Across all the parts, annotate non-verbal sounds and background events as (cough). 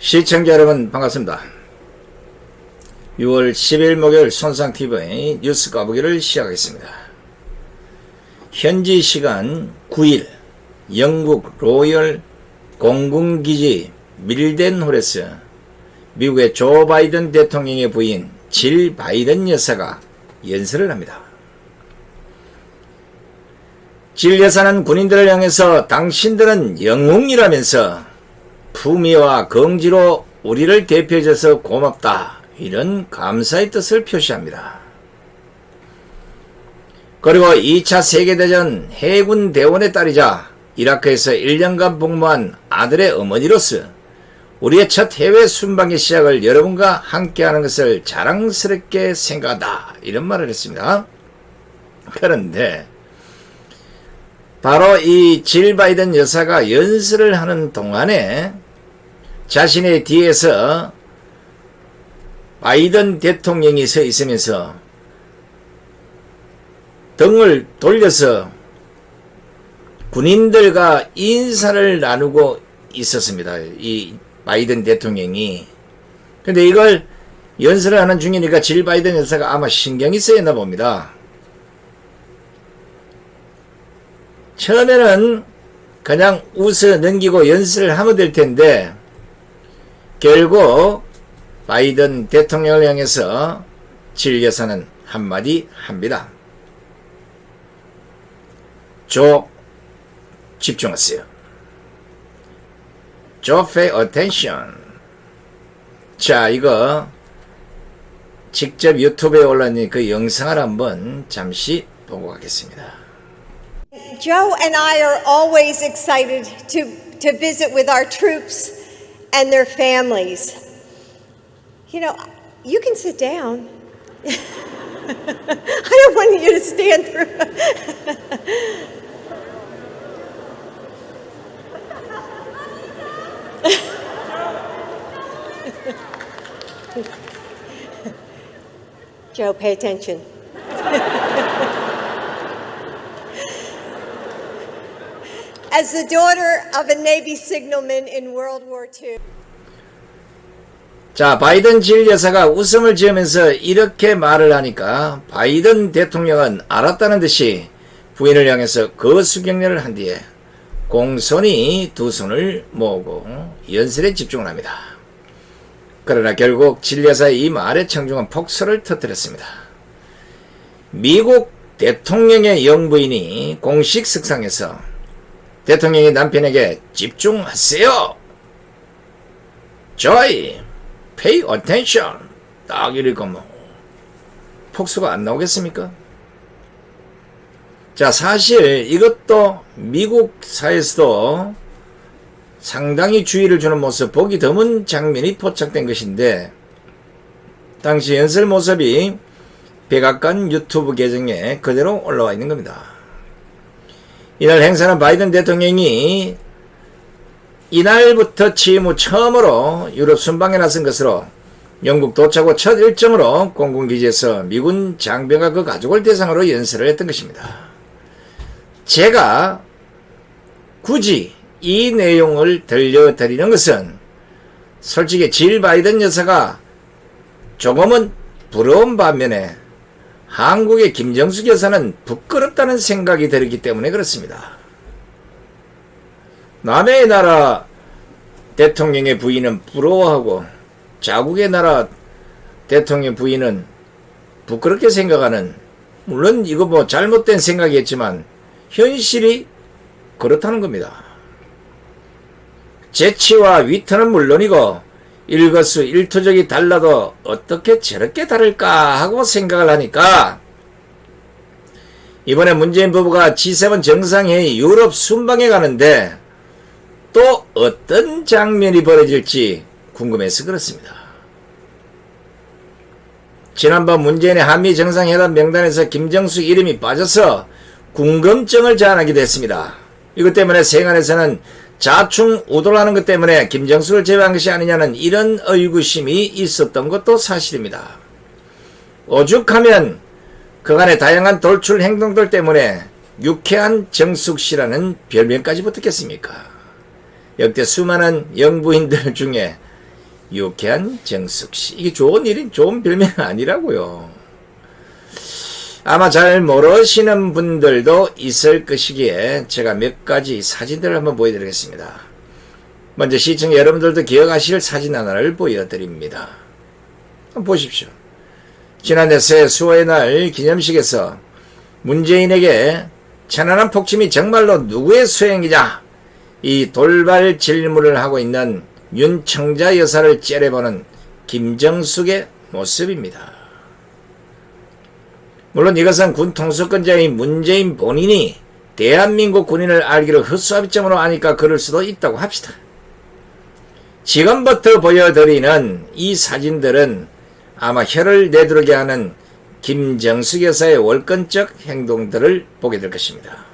시청자 여러분 반갑습니다. 6월 10일 목요일 손상TV의 뉴스 까보기를 시작하겠습니다. 현지 시간 9일 영국 로열 공군기지 밀덴홀에서 미국의 조 바이든 대통령의 부인 질 바이든 여사가 연설을 합니다. 질 여사는 군인들을 향해서 당신들은 영웅이라면서 품위와 긍지로 우리를 대표해줘서 고맙다. 이런 감사의 뜻을 표시합니다. 그리고 2차 세계대전 해군 대원의 딸이자 이라크에서 1년간 복무한 아들의 어머니로서 우리의 첫 해외 순방의 시작을 여러분과 함께하는 것을 자랑스럽게 생각한다. 이런 말을 했습니다. 그런데 바로 이 질 바이든 여사가 연설을 하는 동안에 자신의 뒤에서 바이든 대통령이 서 있으면서 등을 돌려서 군인들과 인사를 나누고 있었습니다. 이 바이든 대통령이. 근데 이걸 연설을 하는 중이니까 질 바이든 여사가 아마 신경이 쓰였나 봅니다. 처음에는 그냥 웃어 넘기고 연설을 하면 될 텐데 결국 바이든 대통령을 향해서 질 여사는 한마디 합니다. 조 집중하세요. 조 pay attention. 자 이거 직접 유튜브에 올라온 그 영상을 한번 잠시 보고 가겠습니다. Joe and I are always excited to, to visit with our troops and their families. You know, you can sit down. (laughs) I don't want you to stand through. (laughs) Joe, pay attention. As the daughter of a Navy signalman in World War II. 자, 바이든 질 여사가 웃음을 지으면서 이렇게 말을 하니까 바이든 대통령은 알았다는 듯이 부인을 향해서 거수경례를 한 뒤에 공손히 두 손을 모으고 연설에 집중을 합니다. 그러나 결국 질 여사의 이 말에 청중은 폭소를 터뜨렸습니다. 미국 대통령의 영부인이 공식 석상에서 대통령이 남편에게 집중하세요. joy, pay attention. 딱뭐 폭소가 안 나오겠습니까? 자, 사실 이것도 미국 사회에서도 상당히 주의를 주는 모습, 보기 드문 장면이 포착된 것인데, 당시 연설 모습이 백악관 유튜브 계정에 그대로 올라와 있는 겁니다. 이날 행사는 바이든 대통령이 이날부터 취임 후 처음으로 유럽 순방에 나선 것으로 영국 도착 후 첫 일정으로 공군기지에서 미군 장병과 그 가족을 대상으로 연설을 했던 것입니다. 제가 굳이 이 내용을 들려드리는 것은 솔직히 질 바이든 여사가 조금은 부러운 반면에 한국의 김정숙 여사는 부끄럽다는 생각이 들기 때문에 그렇습니다. 남의 나라 대통령의 부인은 부러워하고 자국의 나라 대통령 부인은 부끄럽게 생각하는 물론 이거 뭐 잘못된 생각이겠지만 현실이 그렇다는 겁니다. 재치와 위트는 물론이고 일거수 일투족이 달라도 어떻게 저렇게 다를까 하고 생각을 하니까 이번에 문재인 부부가 G7 정상회의 유럽 순방에 가는데 또 어떤 장면이 벌어질지 궁금해서 그렇습니다. 지난번 문재인의 한미 정상회담 명단에서 김정숙 이름이 빠져서 궁금증을 자아나기도 했습니다. 이것 때문에 세간에서는 자충 우돌하는 것 때문에 김정숙을 제외한 것이 아니냐는 이런 의구심이 있었던 것도 사실입니다. 오죽하면 그간의 다양한 돌출 행동들 때문에 유쾌한 정숙 씨라는 별명까지 붙었겠습니까? 역대 수많은 영부인들 중에 유쾌한 정숙 씨. 이게 좋은 일인 좋은 별명 아니라고요. 아마 잘 모르시는 분들도 있을 것이기에 제가 몇 가지 사진들을 한번 보여드리겠습니다. 먼저 시청 여러분들도 기억하실 사진 하나를 보여드립니다. 보십시오. 지난해 새 수호의 날 기념식에서 문재인에게 천안함 폭침이 정말로 누구의 수행이냐 이 돌발 질문을 하고 있는 윤청자 여사를 째려보는 김정숙의 모습입니다. 물론 이것은 군 통수권자인 문재인 본인이 대한민국 군인을 알기를 헛수합점으로 아니까 그럴 수도 있다고 합시다. 지금부터 보여드리는 이 사진들은 아마 혀를 내두르게 하는 김정숙 여사의 월권적 행동들을 보게 될 것입니다.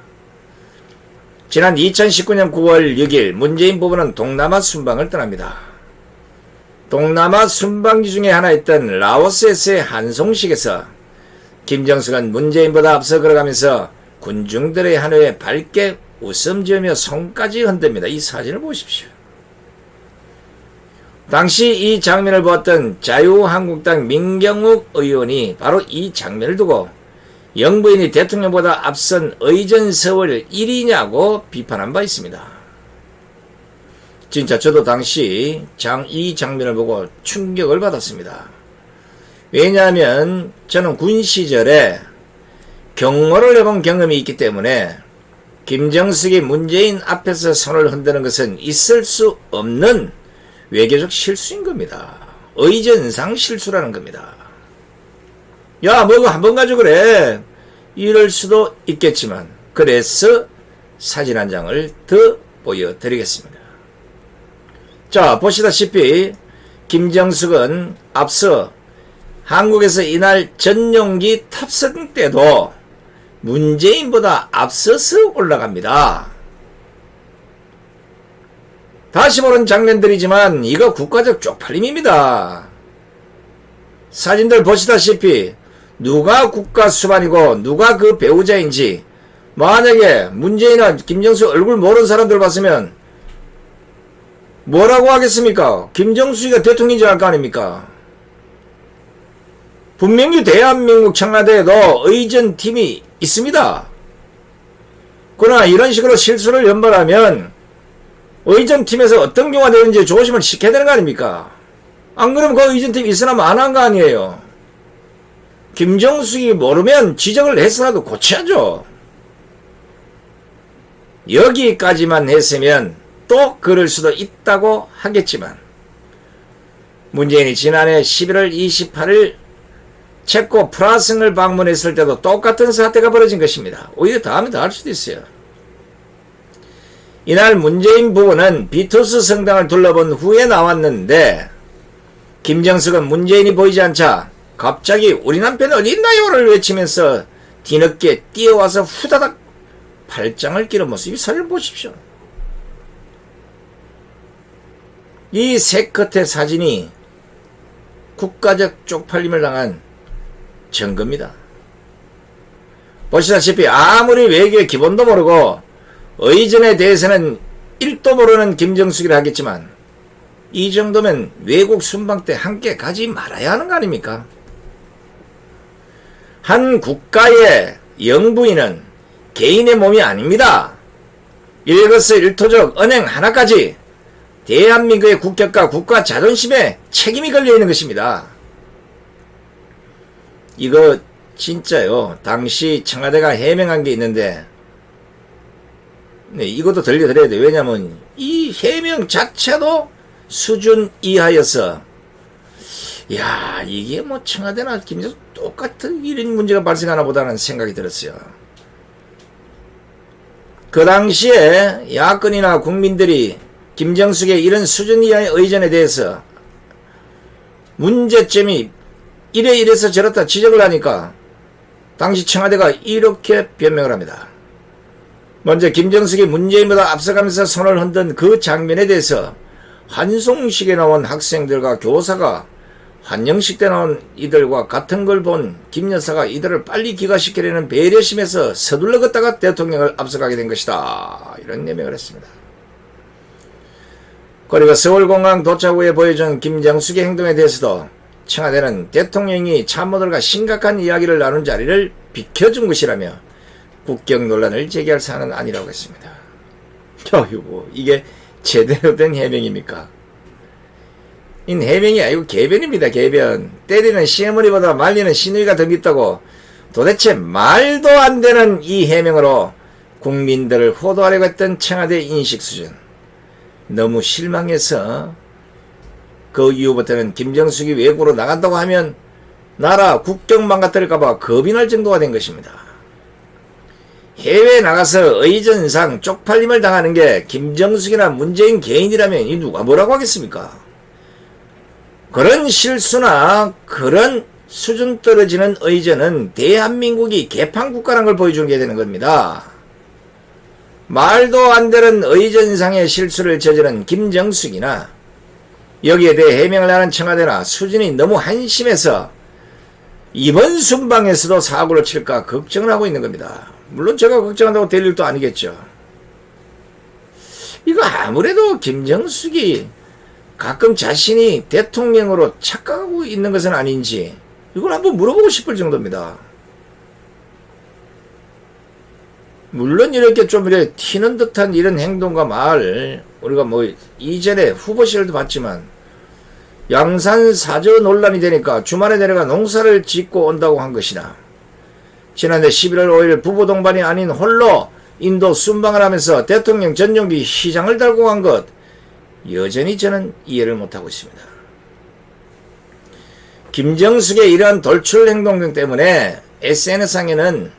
지난 2019년 9월 6일 문재인 부부는 동남아 순방을 떠납니다. 동남아 순방지 중에 하나였던 라오스에서의 한송식에서 김정숙은 문재인보다 앞서 걸어가면서 군중들의 한호에 밝게 웃음 지으며 손까지 흔듭니다. 이 사진을 보십시오. 당시 이 장면을 보았던 자유한국당 민경욱 의원이 바로 이 장면을 두고 영부인이 대통령보다 앞선 의전 세월 1위냐고 비판한 바 있습니다. 진짜 저도 당시 장, 이 장면을 보고 충격을 받았습니다. 왜냐하면 저는 군 시절에 경호를 해본 경험이 있기 때문에 김정숙이 문재인 앞에서 손을 흔드는 것은 있을 수 없는 외교적 실수인 겁니다. 의전상 실수라는 겁니다. 야, 뭐가 한번 가지고 그래. 이럴 수도 있겠지만, 그래서 사진 한 장을 더 보여드리겠습니다. 자, 보시다시피, 김정숙은 앞서 한국에서 이날 전용기 탑승 때도 문재인보다 앞서서 올라갑니다. 다시 보는 장면들이지만 이거 국가적 쪽팔림입니다. 사진들 보시다시피 누가 국가 수반이고 누가 그 배우자인지 만약에 문재인이나 김정수 얼굴 모르는 사람들 봤으면 뭐라고 하겠습니까? 김정수가 대통령인지 알거 아닙니까? 분명히 대한민국 청와대에도 의전팀이 있습니다. 그러나 이런 식으로 실수를 연발하면 의전팀에서 어떤 경우가 되는지 조심을 시켜야 되는 거 아닙니까? 안 그러면 그 의전팀 있으나 마나한 거 아니에요. 김정숙이 모르면 지적을 했으나도 고쳐야죠. 여기까지만 했으면 또 그럴 수도 있다고 하겠지만 문재인이 지난해 11월 28일 체코 프라승을 방문했을 때도 똑같은 사태가 벌어진 것입니다. 오히려 다음에 더할 수도 있어요. 이날 문재인 부부는 비투스 성당을 둘러본 후에 나왔는데 김정숙은 문재인이 보이지 않자 갑자기 우리 남편 어디 있나요를 외치면서 뒤늦게 뛰어와서 후다닥 팔짱을 끼는 모습 이 사진을 보십시오. 이 세 컷의 사진이 국가적 쪽팔림을 당한 증거입니다. 보시다시피 아무리 외교의 기본도 모르고 의전에 대해서는 1도 모르는 김정숙이라 하겠지만 이 정도면 외국 순방 때 함께 가지 말아야 하는 거 아닙니까? 한 국가의 영부인은 개인의 몸이 아닙니다. 일거수 일투족 은행 하나까지 대한민국의 국격과 국가 자존심에 책임이 걸려 있는 것입니다. 이거 진짜요. 당시 청와대가 해명한 게 있는데 네, 이것도 들려드려야 돼요. 왜냐면 이 해명 자체도 수준 이하여서 야 이게 뭐 청와대나 김정수 똑같은 이런 문제가 발생하나 보다는 생각이 들었어요. 그 당시에 야권이나 국민들이 김정숙의 이런 수준 이하의 의전에 대해서 문제점이 이래 이래서 저렇다 지적을 하니까 당시 청와대가 이렇게 변명을 합니다. 먼저 김정숙이 문재인보다 앞서가면서 손을 흔든 그 장면에 대해서 환송식에 나온 학생들과 교사가 환영식 때 나온 이들과 같은 걸 본 김 여사가 이들을 빨리 귀가시키려는 배려심에서 서둘러 걷다가 대통령을 앞서가게 된 것이다. 이런 내명을 했습니다. 그리고 서울공항 도착 후에 보여준 김정숙의 행동에 대해서도 청와대는 대통령이 참모들과 심각한 이야기를 나눈 자리를 비켜준 것이라며 국경 논란을 제기할 사안은 아니라고 했습니다. 어이구, 이게 제대로 된 해명입니까? 이 해명이 아니고 개변입니다, 개변. 때리는 시어머니보다 말리는 시누이가 더 밉다고 도대체 말도 안 되는 이 해명으로 국민들을 호도하려고 했던 청와대 인식 수준. 너무 실망해서 그 이후부터는 김정숙이 외국으로 나간다고 하면 나라 국경 망가뜨릴까봐 겁이 날 정도가 된 것입니다. 해외에 나가서 의전상 쪽팔림을 당하는 게 김정숙이나 문재인 개인이라면 이 누가 뭐라고 하겠습니까? 그런 실수나 그런 수준 떨어지는 의전은 대한민국이 개판국가라는 걸 보여주는 게 되는 겁니다. 말도 안 되는 의전상의 실수를 저지른 김정숙이나 여기에 대해 해명을 하는 청와대나 수준이 너무 한심해서 이번 순방에서도 사고를 칠까 걱정을 하고 있는 겁니다. 물론 제가 걱정한다고 될 일도 아니겠죠. 이거 아무래도 김정숙이 가끔 자신이 대통령으로 착각하고 있는 것은 아닌지 이걸 한번 물어보고 싶을 정도입니다. 물론 이렇게 좀 이렇게 튀는 듯한 이런 행동과 말 우리가 뭐 이전에 후보실도 봤지만 양산 사저 논란이 되니까 주말에 내려가 농사를 짓고 온다고 한 것이나 지난해 11월 5일 부부 동반이 아닌 홀로 인도 순방을 하면서 대통령 전용기 시장을 달고 간 것 여전히 저는 이해를 못하고 있습니다. 김정숙의 이러한 돌출 행동 등 때문에 SNS상에는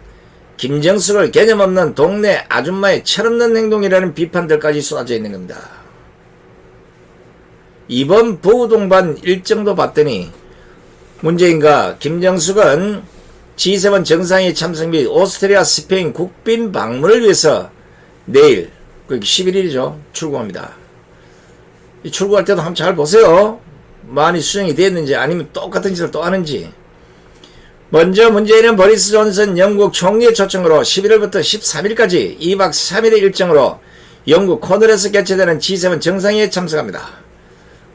김정숙을 개념 없는 동네 아줌마의 철없는 행동이라는 비판들까지 쏟아져 있는 겁니다. 이번 부동반 일정도 봤더니 문재인과 김정숙은 G7 정상회 참석 및 오스트리아 스페인 국빈 방문을 위해서 내일 그 11일이죠 출국합니다. 이 출국할 때도 한번 잘 보세요. 많이 수정이 됐는지 아니면 똑같은 짓을 또 하는지. 먼저 문재인은 보리스 존슨 영국 총리의 초청으로 11월부터 13일까지 2박 3일의 일정으로 영국 코널에서 개최되는 G7 정상회에 참석합니다.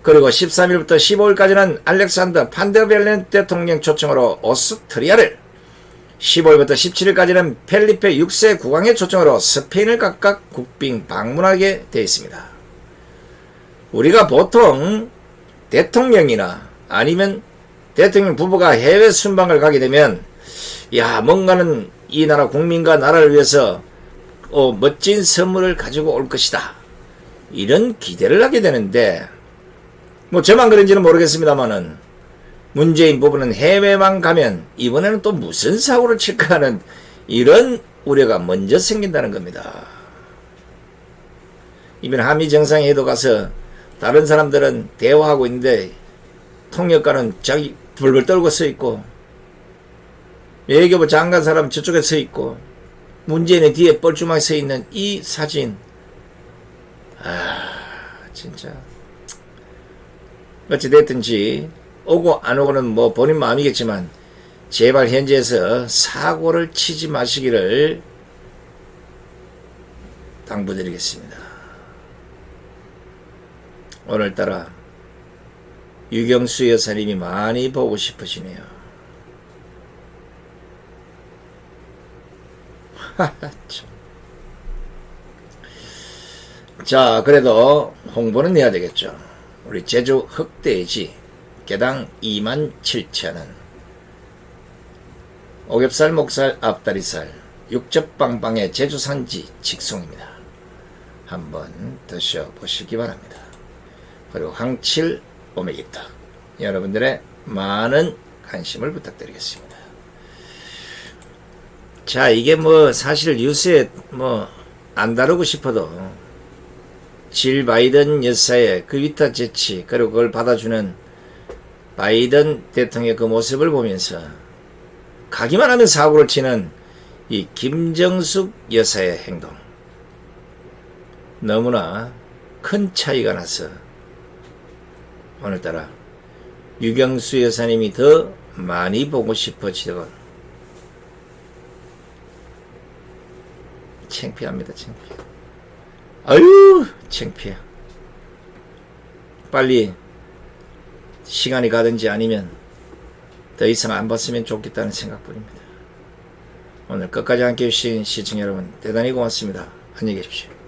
그리고 13일부터 15일까지는 알렉산더 판데벨렌 대통령 초청으로 오스트리아를 15일부터 17일까지는 펠리페 6세 국왕의 초청으로 스페인을 각각 국빈 방문하게 되어 있습니다. 우리가 보통 대통령이나 아니면 대통령 부부가 해외 순방을 가게 되면 야 뭔가는 이 나라 국민과 나라를 위해서 어, 멋진 선물을 가지고 올 것이다. 이런 기대를 하게 되는데 뭐 저만 그런지는 모르겠습니다만은 문재인 부부는 해외만 가면 이번에는 또 무슨 사고를 칠까 하는 이런 우려가 먼저 생긴다는 겁니다. 이번 한미 정상회의도 가서 다른 사람들은 대화하고 있는데 통역가는 자기 불불 떨고 서 있고 외교부 장관 사람 저쪽에 서 있고 문재인의 뒤에 뻘쭘하게 서 있는 이 사진 아 진짜 어찌됐든지 오고 안 오고는 뭐 본인 마음이겠지만 제발 현지에서 사고를 치지 마시기를 당부드리겠습니다. 오늘따라 유경수 여사님이 많이 보고 싶으시네요. 참. (laughs) 자, 그래도 홍보는 해야 되겠죠. 우리 제주 흑돼지 개당 2만 7천원 오겹살, 목살, 앞다리살, 육즙빵빵의 제주 산지 직송입니다. 한번 드셔보시기 바랍니다. 그리고 항칠 오메기떡 여러분들의 많은 관심을 부탁드리겠습니다. 자, 이게 뭐 사실 뉴스에 뭐 안 다루고 싶어도 질 바이든 여사의 그 위타 재치 그리고 그걸 받아주는 바이든 대통령의 그 모습을 보면서 가기만 하면 사고를 치는 이 김정숙 여사의 행동. 너무나 큰 차이가 나서 오늘따라 유경수 여사님이 더 많이 보고 싶어지던 창피합니다 창피해 아유 창피해 빨리 시간이 가든지 아니면 더 이상 안 봤으면 좋겠다는 생각뿐입니다. 오늘 끝까지 함께 해주신 시청자 여러분 대단히 고맙습니다. 안녕히 계십시오.